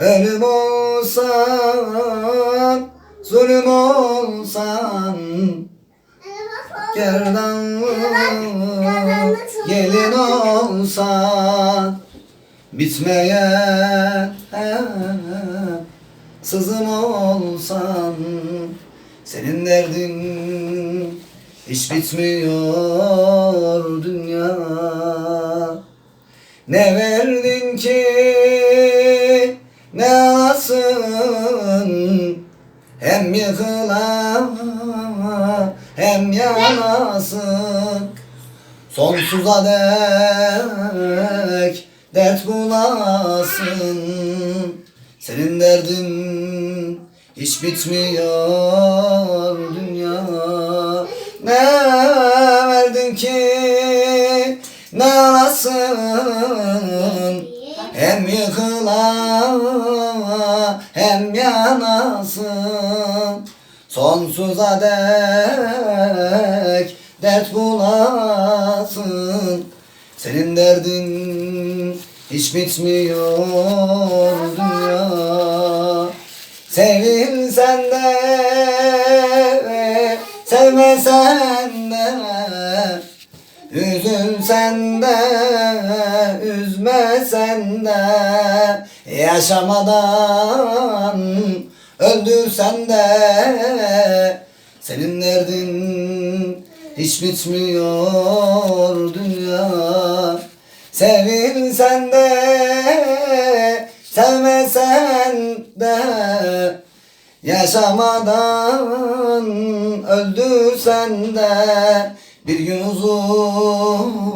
Ölüm olsan, zulüm olsan Gerdan gelin olsan Bitmeye sızım olsan Senin derdin hiç bitmiyor dünya Ne verdin ki? Ne alasın Hem yıkıla hem yanasın. Sonsuza dek dert bulasın. Senin derdin hiç bitmiyor ne alasın Hem yıkıla hem yanasın. Sonsuza dek dert bulasın. Senin derdin hiç bitmiyor dünya. Sevilsen de sevmesen de Üzülsen de üzmesen de. Yaşamadan öldürsen de Senin derdin hiç bitmiyor dünya. Sevilsen de sevmesen de. Yaşamadan öldürsen de bir gün huzur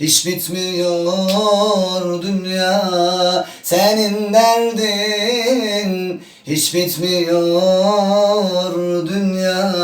hiç bitmiyor dünya Senin derdin. Hiç bitmiyor dünya